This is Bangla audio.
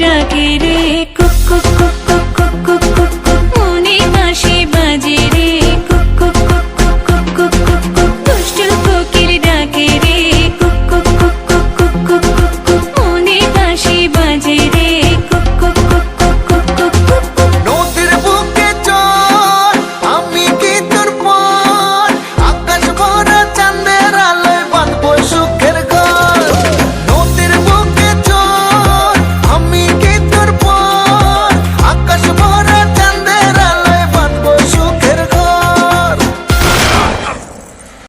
ডাকে রে